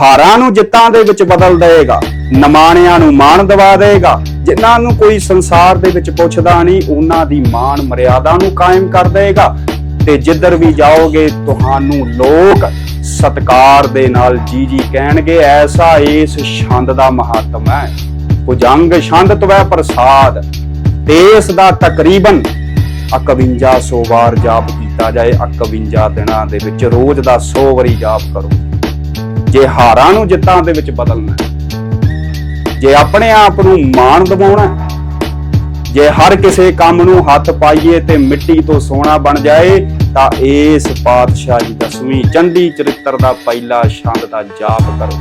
ਹਾਰਾਂ ਨੂੰ ਜਿੱਤਾਂ ਦੇ ਵਿੱਚ ਬਦਲ ਦੇਵੇਗਾ, ਨਮਾਣਿਆਂ ਨੂੰ ਮਾਣ ਦਵਾ ਦੇਵੇਗਾ। ਜਿਨ੍ਹਾਂ ਨੂੰ ਕੋਈ ਸੰਸਾਰ ਦੇ ਵਿੱਚ ਪੁੱਛਦਾ ਨਹੀਂ, ਉਹਨਾਂ ਦੀ ਮਾਣ ਮਰਿਆਦਾ ਨੂੰ ਕਾਇਮ ਕਰ ਦੇਵੇਗਾ। ਤੇ ਜਿੱਧਰ ਵੀ ਜਾਓਗੇ, ਤੁਹਾਨੂੰ ਲੋਕ ਸਤਕਾਰ ਦੇ ਨਾਲ ਜੀ ਜੀ ਕਹਿਣਗੇ, ਐਸਾ ਇਸ ਛੰਦ ਦਾ ਮਹਾਤਮ ਹੈ। ਭੁਜੰਗ ਛੰਦ ਤਵੈ ਪ੍ਰਸਾਦ। ਦੇਸ਼ ਦਾ ਤਕਰੀਬਨ 5100 ਵਾਰ ਜਾਪ ਕੀਤਾ ਜਾਏ 51 ਦਿਨਾਂ ਦੇ ਵਿੱਚ ਰੋਜ਼ ਦਾ 100 ਵਾਰੀ ਜਾਪ ਕਰੋ। ਜੇ ਹਾਰਾਂ ਨੂੰ ਜਿੱਤਾਂ ਦੇ ਵਿੱਚ ਬਦਲਣਾ ਜੇ ਆਪਣੇ ਆਪ ਨੂੰ ਮਾਣ ਦਿਵਾਉਣਾ ਜੇ ਹਰ ਕਿਸੇ ਕੰਮ ਨੂੰ ਹੱਥ ਪਾਈਏ ਤੇ ਮਿੱਟੀ ਤੋਂ ਸੋਨਾ ਬਣ ਜਾਏ, ਤਾਂ ਇਸ ਪਾਤਸ਼ਾਹੀ ਦਸਵੀਂ ਚੰਡੀ ਚਰਿੱਤਰ ਦਾ ਪਹਿਲਾ ਛੰਦ ਦਾ ਜਾਪ ਕਰੋ।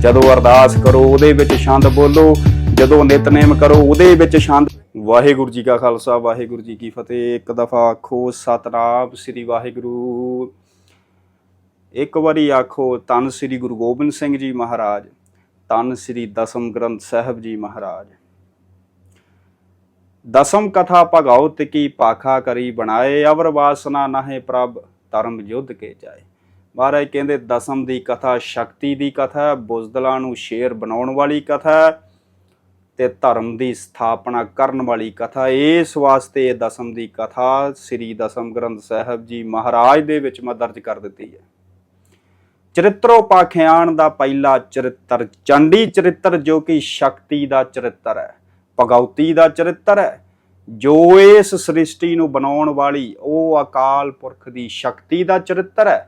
ਜਦੋਂ ਅਰਦਾਸ ਕਰੋ, ਉਹਦੇ ਵਿੱਚ ਛੰਦ ਬੋਲੋ, ਜਦੋਂ ਨਿਤਨੇਮ ਕਰੋ, ਉਹਦੇ ਵਿੱਚ ਛੰਦ। ਵਾਹਿਗੁਰੂ ਜੀ ਕਾ ਖਾਲਸਾ, ਵਾਹਿਗੁਰੂ ਜੀ ਕੀ ਫਤਿਹ। ਇੱਕ ਦਫਾ ਆਖੋ, ਸਤਨਾਮ ਸ੍ਰੀ ਵਾਹਿਗੁਰੂ। ਇੱਕ ਵਾਰੀ ਆਖੋ ਤਨ ਸ੍ਰੀ ਗੁਰੂ ਗੋਬਿੰਦ ਸਿੰਘ ਜੀ ਮਹਾਰਾਜ ਤਨ ਸ੍ਰੀ ਦਸਮ ਗ੍ਰੰਥ ਸਾਹਿਬ ਜੀ ਮਹਾਰਾਜ। ਦਸਮ ਕਥਾ ਭਗਉਤ ਕੀ ਪਾਖਾ ਕਰੀ ਬਣਾਏ, ਅਵਰ ਵਾਸਨਾ ਨਾਹੇ ਪ੍ਰਭ, ਧਰਮ ਯੁੱਧ ਕੇ ਜਾਏ। ਮਹਾਰਾਜ ਕਹਿੰਦੇ, ਦਸਮ ਦੀ ਕਥਾ ਸ਼ਕਤੀ ਦੀ ਕਥਾ ਬੁਜ਼ਦਲਾਂ ਨੂੰ ਸ਼ੇਰ ਬਣਾਉਣ ਵਾਲੀ ਕਥਾ ਹੈ ਤੇ ਧਰਮ ਦੀ ਸਥਾਪਨਾ ਕਰਨ ਵਾਲੀ ਕਥਾ ਇਸ ਵਾਸਤੇ ਇਹ ਦਸਮ ਦੀ ਕਥਾ ਸ੍ਰੀ ਦਸਮ ਗ੍ਰੰਥ ਸਾਹਿਬ ਜੀ ਮਹਾਰਾਜ ਦੇ ਵਿੱਚ ਮੈਂ ਦਰਜ ਕਰ ਦਿੱਤੀ ਹੈ। ਚਰਿੱਤਰੋਪਾਖਿਆਨ ਦਾ ਪਹਿਲਾ ਚਰਿੱਤਰ, ਚੰਡੀ ਚਰਿੱਤਰ ਜੋ ਕਿ ਸ਼ਕਤੀ ਦਾ ਚਰਿੱਤਰ ਹੈ, ਭਗਉਤੀ ਦਾ ਚਰਿੱਤਰ ਹੈ, ਜੋ ਇਸ ਸ੍ਰਿਸ਼ਟੀ ਨੂੰ ਬਣਾਉਣ ਵਾਲੀ ਉਹ ਅਕਾਲ ਪੁਰਖ ਦੀ ਸ਼ਕਤੀ ਦਾ ਚਰਿੱਤਰ ਹੈ।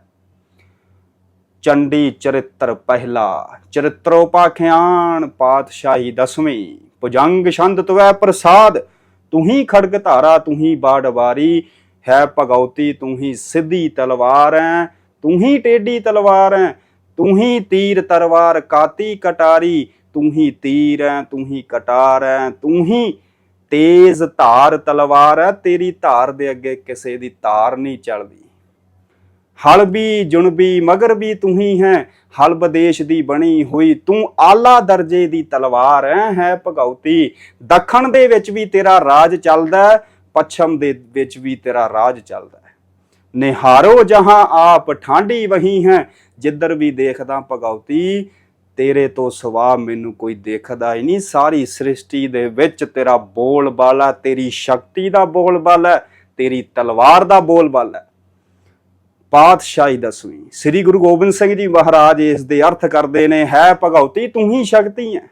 ਚੰਡੀ ਚਰਿੱਤਰ ਪਹਿਲਾ, ਚਰਿੱਤਰੋਪਾਖਿਆਨ ਪਾਤਸ਼ਾਹੀ ਦਸਵੀਂ ਪੁਜੰਗ ਛੰਦ ਤਵੈ ਪ੍ਰਸਾਦ, ਤੂੰ ਹੀ ਖੜਗ ਧਾਰਾ, ਤੂੰ ਹੀ ਬਾੜਵਾਰੀ, ਹੈ ਭਗਉਤੀ, ਤੂੰ ਹੀ ਸਿੱਧੀ ਤਲਵਾਰ ਹੈ ਤੂੰ ਹੀ ਟੇਢੀ ਤਲਵਾਰ ਹੈ ਤੂੰ ਹੀ ਤੀਰ ਤਲਵਾਰ ਕਾਤੀ ਕਟਾਰੀ, ਤੂੰ ਹੀ ਤੀਰ ਹੈ ਤੂੰ ਹੀ ਕਟਾਰ ਹੈ ਤੂੰ ਹੀ ਤੇਜ਼ ਧਾਰ ਤਲਵਾਰ ਹੈ ਤੇਰੀ ਧਾਰ ਦੇ ਅੱਗੇ ਕਿਸੇ ਦੀ ਧਾਰ ਨਹੀਂ ਚੱਲਦੀ। ਹਲਬੀ ਜੁਣਬੀ ਮਗਰ ਵੀ ਤੂੰ ਹੀ ਹੈ ਹਲਬ ਦੇਸ਼ ਦੀ ਬਣੀ ਹੋਈ ਤੂੰ ਆਲਾ ਦਰਜੇ ਦੀ ਤਲਵਾਰ ਹੈ ਹੈ ਭਗਉਤੀ। ਦੱਖਣ ਦੇ ਵਿੱਚ ਵੀ ਤੇਰਾ ਰਾਜ ਚੱਲਦਾ, ਪੱਛਮ ਦੇ ਵਿੱਚ ਵੀ ਤੇਰਾ ਰਾਜ ਚੱਲਦਾ। ਨਿਹਾਰੋ ਜਹਾਂ ਆਪ ਠਾਂਡੀ ਵਹੀ ਹੈ, ਜਿੱਧਰ ਵੀ ਦੇਖਦਾ ਭਗਉਤੀ, ਤੇਰੇ ਤੋਂ ਸਿਵਾ ਮੈਨੂੰ ਕੋਈ ਦੇਖਦਾ ਹੀ ਨਹੀਂ ਸਾਰੀ ਸ੍ਰਿਸ਼ਟੀ ਦੇ ਵਿੱਚ ਤੇਰਾ ਬੋਲ ਤੇਰੀ ਸ਼ਕਤੀ ਦਾ ਬੋਲ ਤੇਰੀ ਤਲਵਾਰ ਦਾ ਬੋਲ ਹੈ। ਪਾਤਸ਼ਾਹੀ ਦਸਵੀਂ, ਸ੍ਰੀ ਗੁਰੂ ਗੋਬਿੰਦ ਸਿੰਘ ਜੀ ਮਹਾਰਾਜ ਇਸ ਦੇ ਅਰਥ ਕਰਦੇ ਨੇ, ਹੈ ਭਗਉਤੀ, ਤੂੰ ਹੀ ਸ਼ਕਤੀ ਹੈ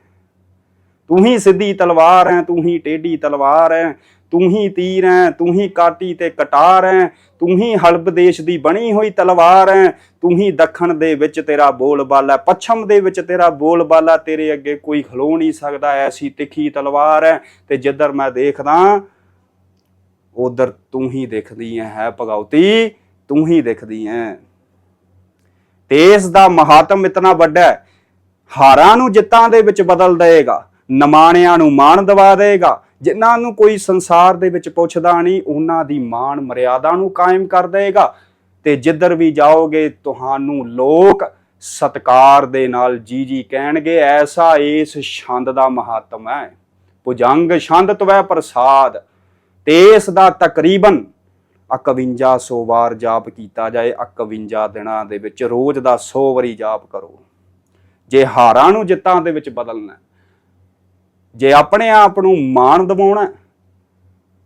ਤੂੰ ਹੀ ਸਿੱਧੀ ਤਲਵਾਰ ਹੈ, ਤੂੰ ਹੀ ਟੇਢੀ ਤਲਵਾਰ ਹੈ ਤੂੰ ਹੀ ਤੀਰ ਐ ਤੂੰ ਹੀ ਕਾਟੀ ਤੇ ਕਟਾਰ ਹੈ, ਤੂੰ ਹੀ ਹਲਬ ਦੇਸ਼ ਦੀ ਬਣੀ ਹੋਈ ਤਲਵਾਰ ਐ ਤੂੰ ਹੀ ਦੱਖਣ ਦੇ ਵਿੱਚ ਤੇਰਾ ਬੋਲਬਾਲਾ ਪੱਛਮ ਦੇ ਵਿੱਚ ਤੇਰਾ ਬੋਲਬਾਲਾ ਤੇਰੇ ਅੱਗੇ ਕੋਈ ਖਲੋ ਨਹੀਂ ਸਕਦਾ, ਐਸੀ ਤਿੱਖੀ ਤਲਵਾਰ ਹੈ ਤੇ ਜਿੱਧਰ ਮੈਂ ਦੇਖਦਾ, ਉਧਰ ਤੂੰ ਹੀ ਦਿਖਦੀ ਹੈ ਹੈ ਭਗਉਤੀ, ਤੂੰ ਹੀ ਦਿਖਦੀ ਐ ਤੇ ਦਾ ਮਹਾਤਮ ਇਤਨਾ ਵੱਡਾ ਹੈ, ਹਾਰਾਂ ਨੂੰ ਜਿੱਤਾਂ ਦੇ ਵਿੱਚ ਬਦਲ ਦੇਗਾ ਨਮਾਣਿਆਂ ਨੂੰ ਮਾਣ ਦਵਾ ਦੇਗਾ ਜਿਨ੍ਹਾਂ ਨੂੰ ਕੋਈ ਸੰਸਾਰ ਦੇ ਵਿੱਚ ਪੁੱਛਦਾ ਨਹੀਂ, ਉਹਨਾਂ ਦੀ ਮਾਣ ਮਰਿਆਦਾ ਨੂੰ ਕਾਇਮ ਕਰ ਦੇਗਾ ਤੇ ਜਿੱਧਰ ਵੀ ਜਾਓਗੇ, ਤੁਹਾਨੂੰ ਲੋਕ ਸਤਕਾਰ ਦੇ ਨਾਲ ਜੀ ਜੀ ਕਹਿਣਗੇ, ਐਸਾ ਇਸ ਛੰਦ ਦਾ ਮਹਾਤਮ ਹੈ। ਪੁਜੰਗ ਛੰਦ ਤਵੈ ਪ੍ਰਸਾਦ। ਤੇ ਇਸ ਦਾ ਤਕਰੀਬਨ 5100 ਵਾਰ ਜਾਪ ਕੀਤਾ ਜਾਏ 51 ਦਿਨਾਂ ਦੇ ਵਿੱਚ ਰੋਜ਼ ਦਾ 100 ਵਾਰੀ ਜਾਪ ਕਰੋ। ਜੇ ਹਾਰਾਂ ਨੂੰ ਜਿੱਤਾਂ ਦੇ ਵਿੱਚ ਬਦਲਣਾ ਜੇ ਆਪਣੇ ਆਪ ਨੂੰ ਮਾਣ ਦਿਵਾਉਣਾ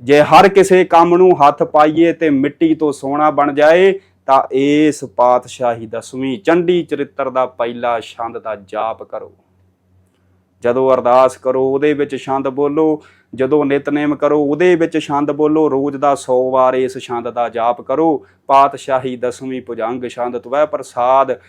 ਜੇ ਹਰ ਕਿਸੇ ਕੰਮ ਨੂੰ ਹੱਥ ਪਾਈਏ ਤੇ ਮਿੱਟੀ ਤੋਂ ਸੋਨਾ ਬਣ ਜਾਏ, ਤਾਂ ਇਸ ਪਾਤਸ਼ਾਹੀ ਦਸਵੀਂ ਚੰਡੀ ਚਰਿੱਤਰ ਦਾ ਪਹਿਲਾ ਛੰਦ ਦਾ ਜਾਪ ਕਰੋ। ਜਦੋਂ ਅਰਦਾਸ ਕਰੋ, ਉਹਦੇ ਵਿੱਚ ਛੰਦ ਬੋਲੋ। ਜਦੋਂ ਨਿਤਨੇਮ ਕਰੋ, ਉਹਦੇ ਵਿੱਚ ਛੰਦ ਬੋਲੋ। ਰੋਜ਼ ਦਾ 100 ਵਾਰ ਇਸ ਛੰਦ ਦਾ ਜਾਪ ਕਰੋ। ਪਾਤਸ਼ਾਹੀ ਦਸਵੀਂ ਭੁਜੰਗ ਛੰਦ ਤਵੈ ਪ੍ਰਸਾਦ।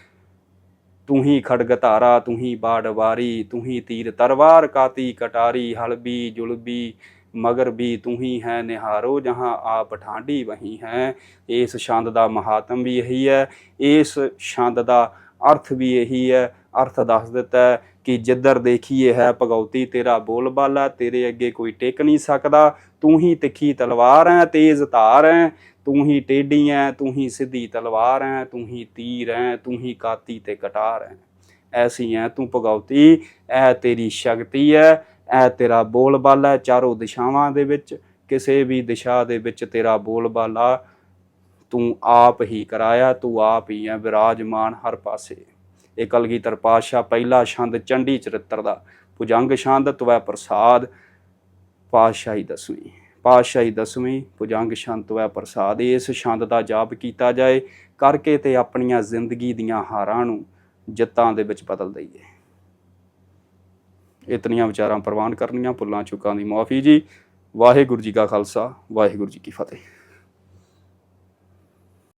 ਤੂੰ ਹੀ ਖੜਗ ਧਾਰਾ ਤੂੰ ਹੀ ਬਾੜਵਾਰੀ ਤੂੰ ਹੀ ਤੀਰ ਤਰਵਾਰ, ਕਾਤੀ ਕਟਾਰੀ ਹਲਬੀ ਜੁਲਬੀ ਮਗਰ ਵੀ ਤੂੰ ਹੀ ਹੈ ਨਿਹਾਰੋ, ਜਹਾਂ ਆਪ ਠਾਂਡੀ ਵਹੀ ਹੈ। ਇਸ ਛੰਦ ਦਾ ਮਹਾਤਮ ਵੀ ਇਹੀ ਹੈ, ਇਸ ਛੰਦ ਦਾ ਅਰਥ ਵੀ ਇਹੀ ਹੈ, ਅਰਥ ਦੱਸ ਦਿੱਤਾ ਹੈ। ਕਿ ਜਿੱਧਰ ਦੇਖੀਏ ਹੈ ਭਗਉਤੀ, ਤੇਰਾ ਬੋਲ ਬਾਲਾ, ਤੇਰੇ ਅੱਗੇ ਕੋਈ ਟਿਕ ਨਹੀਂ ਸਕਦਾ। ਤੂੰ ਹੀ ਤਿੱਖੀ ਤਲਵਾਰ ਹੈ, ਤੇਜ਼ ਧਾਰ ਹੈ। ਤੂੰ ਹੀ ਟੇਢੀ ਹੈ, ਤੂੰ ਹੀ ਸਿੱਧੀ ਤਲਵਾਰ ਹੈ, ਤੂੰ ਹੀ ਤੀਰ ਹੈ, ਤੂੰ ਹੀ ਕਾਤੀ ਤੇ ਕਟਾਰ ਹੈ। ਐਸੀ ਹੈ ਤੂੰ ਭਗਉਤੀ ਇਹ ਤੇਰੀ ਸ਼ਕਤੀ ਹੈ ਇਹ ਤੇਰਾ ਬੋਲਬਾਲਾ ਹੈ ਚਾਰੋਂ ਦਿਸ਼ਾਵਾਂ ਦੇ ਵਿੱਚ। ਕਿਸੇ ਵੀ ਦਿਸ਼ਾ ਦੇ ਵਿੱਚ ਤੇਰਾ ਬੋਲ ਬਾਲਾ ਤੂੰ ਆਪ ਹੀ ਕਰਾਇਆ, ਤੂੰ ਆਪ ਹੀ ਹੈ ਵਿਰਾਜਮਾਨ ਹਰ ਪਾਸੇ। ਇਹ ਕਲਗੀਧਰ ਪਾਤਸ਼ਾਹ ਪਹਿਲਾ ਛੰਦ ਚੰਡੀ ਚਰਿੱਤਰ ਦਾ। ਭੁਜੰਗ ਛੰਦ ਤਵੈ ਪ੍ਰਸਾਦ। ਪਾਤਸ਼ਾਹੀ ਦਸਵੀਂ। ਪਾਤਸ਼ਾਹੀ ਦਸਵੀਂ, ਭੁਜੰਗ ਛੰਦ ਤਵੈ ਪ੍ਰਸਾਦ। ਇਸ ਛੰਦ ਦਾ ਜਾਪ ਕੀਤਾ ਜਾਏ, ਕਰਕੇ ਤੇ ਆਪਣੀਆਂ ਜ਼ਿੰਦਗੀ ਦੀਆਂ ਹਾਰਾਂ ਨੂੰ ਜਿੱਤਾਂ ਦੇ ਵਿੱਚ ਬਦਲ ਦਈਏ। ਇਤਨੀਆਂ ਵਿਚਾਰਾਂ ਪ੍ਰਵਾਨ ਕਰਨੀਆਂ, ਭੁੱਲਾਂ, ਚੁੱਕਾਂ ਦੀ ਮਾਫੀ ਜੀ। ਵਾਹਿਗੁਰੂ ਜੀ ਕਾ ਖਾਲਸਾ, ਵਾਹਿਗੁਰੂ ਜੀ ਕੀ ਫਤਿਹ।